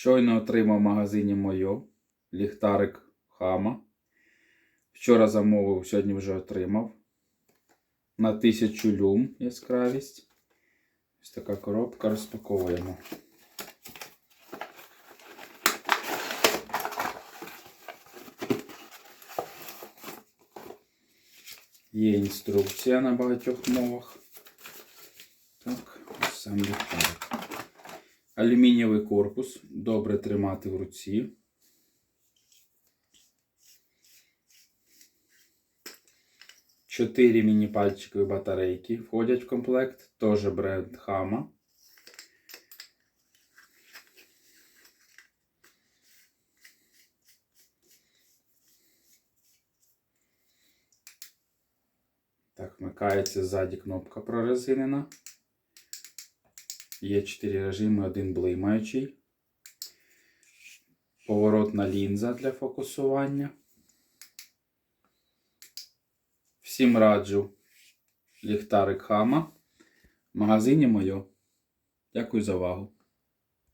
Щойно отримав в магазині Мойо ліхтарик Хама. Вчора замовив, сьогодні вже отримав. На 1000 люм яскравість. Ось така коробка розпаковуємо. Є інструкція на багатьох мовах. Так, ось сам ліхтарик. Алюмінієвий корпус. Добре тримати в руці. Чотири міні-пальчикові батарейки входять в комплект. Теж бренд Хама. Так, вмикається ззаді кнопка прорезинена. Є 4 режими, один блимаючий. Поворотна лінза для фокусування. Всім раджу ліхтарик Хама. В магазині моє. Дякую за увагу.